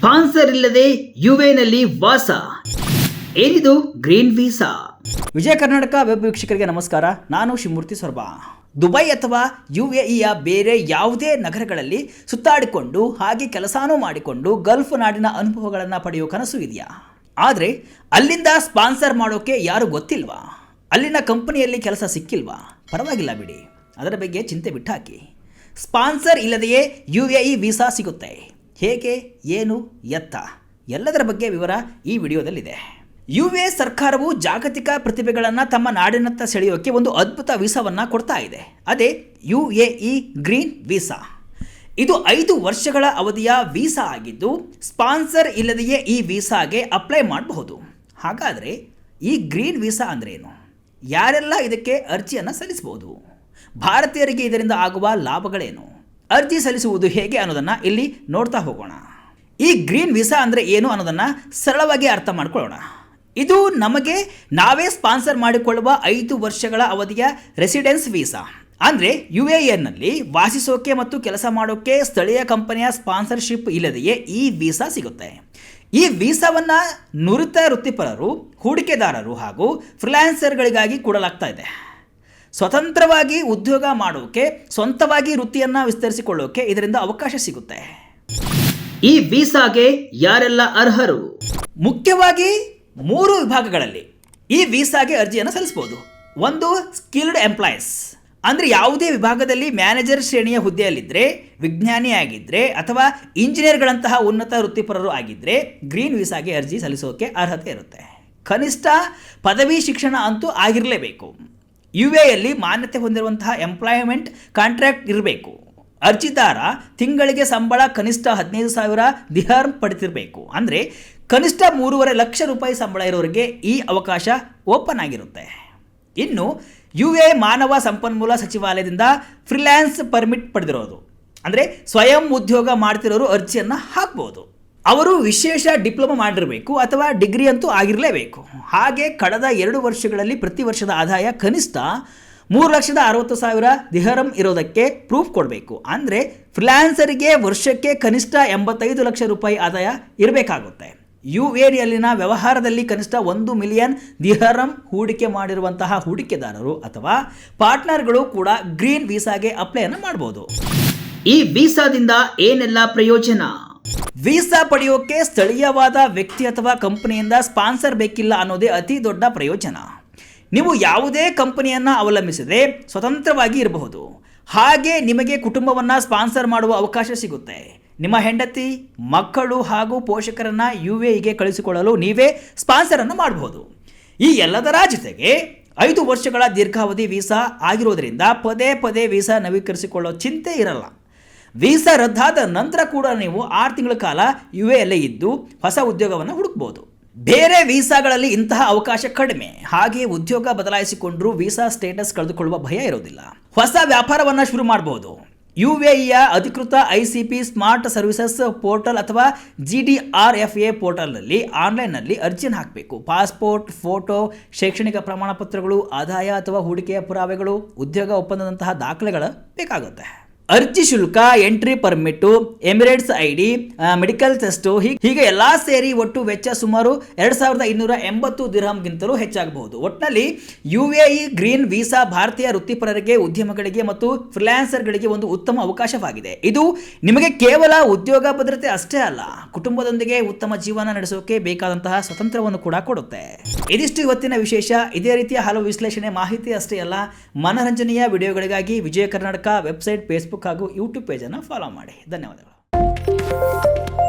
Sponsor ಇಲ್ಲದೆ ಯುವೆನಲ್ಲಿ ವಾಸ. ಏನಿದು green visa? Vijaya Karnataka web ವೀಕ್ಷಕರಿಗೆ ನಮಸ್ಕಾರ. ನಾನು ಶಿವಮೂರ್ತಿ ಸೊರಬ. ದುಬೈ ಅಥವಾ ಯು ಎ ಇಯ ಬೇರೆ ಯಾವುದೇ ನಗರಗಳಲ್ಲಿ ಸುತ್ತಾಡಿಕೊಂಡು, ಹಾಗೆ ಕೆಲಸನೂ ಮಾಡಿಕೊಂಡು ಗಲ್ಫ್ ನಾಡಿನ ಅನುಭವಗಳನ್ನು ಪಡೆಯೋ ಕನಸು ಇದೆಯಾ? ಆದರೆ, ಅಲ್ಲಿಂದ ಸ್ಪಾನ್ಸರ್ ಮಾಡೋಕೆ ಯಾರು ಗೊತ್ತಿಲ್ವಾ? ಅಲ್ಲಿನ ಕಂಪನಿಯಲ್ಲಿ ಕೆಲಸ ಸಿಕ್ಕಿಲ್ವಾ? ಪರವಾಗಿಲ್ಲ ಬಿಡಿ. ಅದರ ಬಗ್ಗೆ ಚಿಂತೆ ಬಿಟ್ಟಾಕಿ. ಸ್ಪಾನ್ಸರ್ ಇಲ್ಲದೆಯೇ ಯು ಎ ಇ ವೀಸಾ ಸಿಗುತ್ತೆ. ಹೇಗೆ, ಏನು, ಎತ್ತ? ಎಲ್ಲದರ ಬಗ್ಗೆ ವಿವರ ಈ ವಿಡಿಯೋದಲ್ಲಿದೆ. ಯು ಎ ಸರ್ಕಾರವು ಜಾಗತಿಕ ಪ್ರತಿಭೆಗಳನ್ನು ತಮ್ಮ ನಾಡಿನತ್ತ ಸೆಳೆಯೋಕ್ಕೆ ಒಂದು ಅದ್ಭುತ ವೀಸಾವನ್ನು ಕೊಡ್ತಾ ಇದೆ. ಅದೇ U A E green visa. ಇದು ಐದು ವರ್ಷಗಳ ಅವಧಿಯ ವೀಸಾ ಆಗಿದ್ದು, ಸ್ಪಾನ್ಸರ್ ಇಲ್ಲದೆಯೇ ಈ ವೀಸಾಗೆ ಅಪ್ಲೈ ಮಾಡಬಹುದು. ಹಾಗಾದರೆ ಈ ಗ್ರೀನ್ ವೀಸಾ ಅಂದ್ರೇನು? ಯಾರೆಲ್ಲ ಇದಕ್ಕೆ ಅರ್ಜಿಯನ್ನು ಸಲ್ಲಿಸಬಹುದು? ಭಾರತೀಯರಿಗೆ ಇದರಿಂದ ಆಗುವ ಲಾಭಗಳೇನು? ಅರ್ಜಿ ಸಲ್ಲಿಸುವುದು ಹೇಗೆ ಅನ್ನೋದನ್ನು ಇಲ್ಲಿ ನೋಡ್ತಾ ಹೋಗೋಣ. ಈ ಗ್ರೀನ್ ವೀಸಾ ಅಂದರೆ ಏನು ಅನ್ನೋದನ್ನು ಸರಳವಾಗಿ ಅರ್ಥ ಮಾಡ್ಕೊಳ್ಳೋಣ. ಇದು ನಮಗೆ ನಾವೇ ಸ್ಪಾನ್ಸರ್ ಮಾಡಿಕೊಳ್ಳುವ ಐದು ವರ್ಷಗಳ ಅವಧಿಯ ರೆಸಿಡೆನ್ಸ್ ವೀಸಾ. ಅಂದರೆ ಯು ಎ ಎನ್ನಲ್ಲಿ ವಾಸಿಸೋಕೆ ಮತ್ತು ಕೆಲಸ ಮಾಡೋಕ್ಕೆ ಸ್ಥಳೀಯ ಕಂಪನಿಯ ಸ್ಪಾನ್ಸರ್ಶಿಪ್ ಇಲ್ಲದೆಯೇ ಈ ವೀಸಾ ಸಿಗುತ್ತೆ. ಈ ವೀಸಾವನ್ನು ನುರಿತ ವೃತ್ತಿಪರರು, ಹೂಡಿಕೆದಾರರು ಹಾಗೂ ಫ್ರೀಲ್ಯಾನ್ಸರ್ಗಳಿಗಾಗಿ ಕೊಡಲಾಗ್ತಾ ಇದೆ. ಸ್ವತಂತ್ರವಾಗಿ ಉದ್ಯೋಗ ಮಾಡೋಕೆ ಸ್ವಂತವಾಗಿ ವೃತ್ತಿಯನ್ನು ವಿಸ್ತರಿಸಿಕೊಳ್ಳೋಕೆ ಇದರಿಂದ ಅವಕಾಶ ಸಿಗುತ್ತೆ. ಈ ವೀಸಾಗೆ ಯಾರೆಲ್ಲ ಅರ್ಹರು? ಮುಖ್ಯವಾಗಿ ಮೂರು ವಿಭಾಗಗಳಲ್ಲಿ ಈ ವೀಸಾಗೆ ಅರ್ಜಿಯನ್ನು ಸಲ್ಲಿಸಬಹುದು ಒಂದು ಸ್ಕಿಲ್ಡ್ ಎಂಪ್ಲಾಯೀಸ್ ಅಂದರೆ ಯಾವುದೇ ವಿಭಾಗದಲ್ಲಿ ಮ್ಯಾನೇಜರ್ ಶ್ರೇಣಿಯ ಹುದ್ದೆಯಲ್ಲಿದ್ದರೆ ವಿಜ್ಞಾನಿ ಆಗಿದ್ದರೆ ಅಥವಾ ಇಂಜಿನಿಯರ್ಗಳಂತಹ ಉನ್ನತ ವೃತ್ತಿಪರರು ಆಗಿದ್ದರೆ ಗ್ರೀನ್ ವೀಸಾಗೆ ಅರ್ಜಿ ಸಲ್ಲಿಸೋಕೆ ಅರ್ಹತೆ ಇರುತ್ತೆ. ಕನಿಷ್ಠ ಪದವಿ ಶಿಕ್ಷಣ ಅಂತೂ ಆಗಿರಲೇಬೇಕು. ಯು ಎಯಲ್ಲಿ ಮಾನ್ಯತೆ ಹೊಂದಿರುವಂತಹ ಎಂಪ್ಲಾಯ್ಮೆಂಟ್ ಕಾಂಟ್ರಾಕ್ಟ್ ಇರಬೇಕು. ಅರ್ಜಿದಾರ ತಿಂಗಳಿಗೆ ಸಂಬಳ ಕನಿಷ್ಠ ಹದಿನೈದು ಸಾವಿರ ದಿಹಾರ್ ಪಡೆದಿರಬೇಕು. ಅಂದರೆ ಕನಿಷ್ಠ ಮೂರುವರೆ ಲಕ್ಷ ರೂಪಾಯಿ ಸಂಬಳ ಇರೋರಿಗೆ ಈ ಅವಕಾಶ ಓಪನ್ ಆಗಿರುತ್ತೆ. ಇನ್ನು ಯು ಎ ಮಾನವ ಸಂಪನ್ಮೂಲ ಸಚಿವಾಲಯದಿಂದ ಫ್ರೀಲ್ಯಾನ್ಸ್ ಪರ್ಮಿಟ್ ಪಡೆದಿರೋದು. ಅಂದರೆ ಸ್ವಯಂ ಉದ್ಯೋಗ ಮಾಡ್ತಿರೋರು ಅರ್ಜಿಯನ್ನು ಹಾಕ್ಬೋದು. ಅವರು ವಿಶೇಷ ಡಿಪ್ಲೊಮಾ ಮಾಡಿರಬೇಕು ಅಥವಾ ಡಿಗ್ರಿ ಅಂತೂ ಆಗಿರಲೇಬೇಕು. ಹಾಗೆ ಕಳೆದ ಎರಡು ವರ್ಷಗಳಲ್ಲಿ ಪ್ರತಿ ವರ್ಷದ ಆದಾಯ ಕನಿಷ್ಠ ಮೂರು ಲಕ್ಷದ ಅರವತ್ತು ಸಾವಿರ ದಿಹರಂ ಇರೋದಕ್ಕೆ ಪ್ರೂಫ್ ಕೊಡಬೇಕು. ಅಂದರೆ ಫ್ರೀಲಾನ್ಸರಿಗೆ ವರ್ಷಕ್ಕೆ ಕನಿಷ್ಠ ಎಂಬತ್ತೈದು ಲಕ್ಷ ರೂಪಾಯಿ ಆದಾಯ ಇರಬೇಕಾಗುತ್ತೆ. ಯು ಎರಿಯಲ್ಲಿನ ವ್ಯವಹಾರದಲ್ಲಿ ಕನಿಷ್ಠ ಒಂದು ಮಿಲಿಯನ್ ದಿಹರಂ ಹೂಡಿಕೆ ಮಾಡಿರುವಂತಹ ಹೂಡಿಕೆದಾರರು ಅಥವಾ ಪಾರ್ಟ್ನರ್ಗಳು ಕೂಡ ಗ್ರೀನ್ ವೀಸಾಗೆ ಅಪ್ಲೈಯನ್ನು ಮಾಡ್ಬೋದು. ಈ ವೀಸಾದಿಂದ ಏನೆಲ್ಲ ಪ್ರಯೋಜನ? ವೀಸಾ ಪಡೆಯೋಕೆ ಸ್ಥಳೀಯವಾದ ವ್ಯಕ್ತಿ ಅಥವಾ ಕಂಪನಿಯಿಂದ ಸ್ಪಾನ್ಸರ್ ಬೇಕಿಲ್ಲ ಅನ್ನೋದೇ ಅತಿ ದೊಡ್ಡ ಪ್ರಯೋಜನ. ನೀವು ಯಾವುದೇ ಕಂಪನಿಯನ್ನು ಅವಲಂಬಿಸದೆ ಸ್ವತಂತ್ರವಾಗಿ ಇರಬಹುದು. ಹಾಗೆ ನಿಮಗೆ ಕುಟುಂಬವನ್ನು ಸ್ಪಾನ್ಸರ್ ಮಾಡುವ ಅವಕಾಶ ಸಿಗುತ್ತೆ. ನಿಮ್ಮ ಹೆಂಡತಿ, ಮಕ್ಕಳು ಹಾಗೂ ಪೋಷಕರನ್ನು ಯು ಎಗೆ ಕಳಿಸಿಕೊಳ್ಳಲು ನೀವೇ ಸ್ಪಾನ್ಸರನ್ನು ಮಾಡಬಹುದು. ಈ ಎಲ್ಲದರ ಜೊತೆಗೆ ಐದು ವರ್ಷಗಳ ದೀರ್ಘಾವಧಿ ವೀಸಾ ಆಗಿರೋದ್ರಿಂದ ಪದೇ ಪದೇ ವೀಸಾ ನವೀಕರಿಸಿಕೊಳ್ಳೋ ಚಿಂತೆ ಇರಲ್ಲ. ವೀಸಾ ರದ್ದಾದ ನಂತರ ಕೂಡ ನೀವು ಆರು ತಿಂಗಳ ಕಾಲ ಯು ಎಲ್ಲೇ ಇದ್ದು ಹೊಸ ಉದ್ಯೋಗವನ್ನು ಹುಡುಕ್ಬೋದು. ಬೇರೆ ವೀಸಾಗಳಲ್ಲಿ ಇಂತಹ ಅವಕಾಶ ಕಡಿಮೆ. ಹಾಗೆ ಉದ್ಯೋಗ ಬದಲಾಯಿಸಿಕೊಂಡ್ರೂ ವೀಸಾ ಸ್ಟೇಟಸ್ ಕಳೆದುಕೊಳ್ಳುವ ಭಯ ಇರೋದಿಲ್ಲ. ಹೊಸ ವ್ಯಾಪಾರವನ್ನು ಶುರು ಮಾಡಬಹುದು ಯು ಎಯ ಅಧಿಕೃತ I C P smart services portal ಅಥವಾ G D R F A ಪೋರ್ಟಲ್ನಲ್ಲಿ ಆನ್ಲೈನ್ನಲ್ಲಿ ಅರ್ಜಿಯನ್ನು ಹಾಕಬೇಕು. ಪಾಸ್ಪೋರ್ಟ್, ಫೋಟೋ, ಶೈಕ್ಷಣಿಕ ಪ್ರಮಾಣಪತ್ರಗಳು, ಆದಾಯ ಅಥವಾ ಹೂಡಿಕೆಯ ಪುರಾವೆಗಳು, ಉದ್ಯೋಗ ಒಪ್ಪಂದದಂತಹ ದಾಖಲೆಗಳು ಬೇಕಾಗುತ್ತೆ. ಅರ್ಜಿ ಶುಲ್ಕ, entry permit Emirates I D medical test, ಹೀಗೆ ಎಲ್ಲ ಸೇರಿ ಒಟ್ಟು ವೆಚ್ಚ ಸುಮಾರು ಎರಡು ಸಾವಿರದ ಇನ್ನೂರ ಎಂಬತ್ತು ದಿರ್ಹಂಗಿಂತಲೂ ಹೆಚ್ಚಾಗಬಹುದು. ಒಟ್ಟಿನಲ್ಲಿ U A E green visa ಭಾರತೀಯ ವೃತ್ತಿಪರರಿಗೆ, ಉದ್ಯಮಗಳಿಗೆ ಮತ್ತು ಫ್ರೀಲಾನ್ಸರ್ಗಳಿಗೆ ಒಂದು ಉತ್ತಮ ಅವಕಾಶವಾಗಿದೆ. ಇದು ನಿಮಗೆ ಕೇವಲ ಉದ್ಯೋಗ ಭದ್ರತೆ ಅಷ್ಟೇ ಅಲ್ಲ, ಕುಟುಂಬದೊಂದಿಗೆ ಉತ್ತಮ ಜೀವನ ನಡೆಸೋಕೆ ಬೇಕಾದಂತಹ ಸ್ವತಂತ್ರವನ್ನು ಕೂಡ ಕೊಡುತ್ತೆ. ಇದಿಷ್ಟು ಇವತ್ತಿನ ವಿಶೇಷ. ಇದೇ ರೀತಿಯ ಹಲವು ವಿಶ್ಲೇಷಣೆ ಮಾಹಿತಿ ಅಷ್ಟೇ ಅಲ್ಲ, ಮನರಂಜನೆಯ ವಿಡಿಯೋಗಳಿಗಾಗಿ ವಿಜಯ ಕರ್ನಾಟಕ ವೆಬ್ಸೈಟ್ ಫೇಸ್ಬುಕ್ ಹಾಗೂ ಯೂಟ್ಯೂಬ್ ಪೇಜನ್ನು ಫಾಲೋ ಮಾಡಿ. ಧನ್ಯವಾದಗಳು.